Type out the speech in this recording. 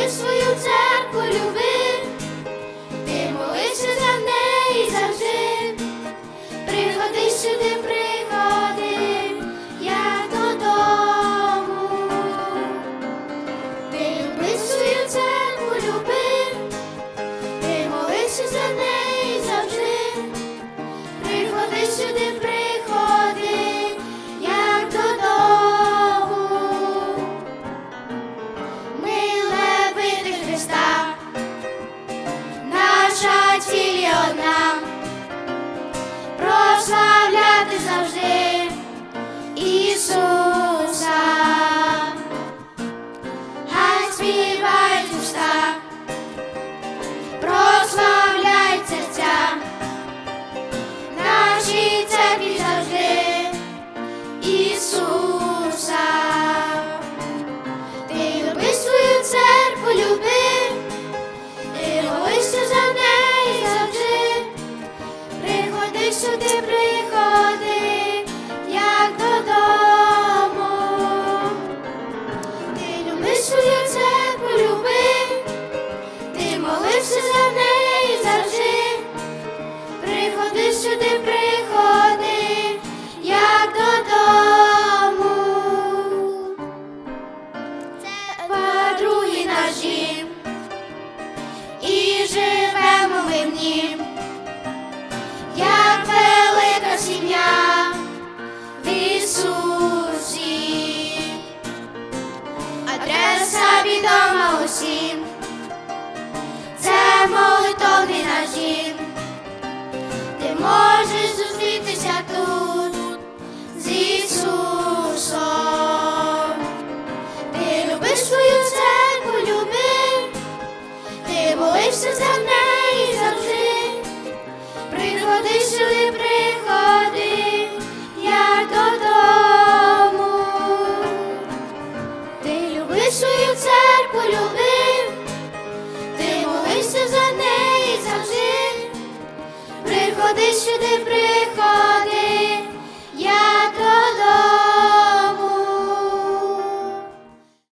This for you. Ісуса. Хай співають уста, прославляють серця, наші церкві завжди Ісуса. Ти люби церкву, люби, ти молишся за неї завжди. Приходи сюди, молився за неї завжди. Приходи сюди, приходи, як додому. Це подруги наш і живемо ми в нім як велика сім'я в Ісусі. Адреса відома усім, це Приходи сюди, приходи,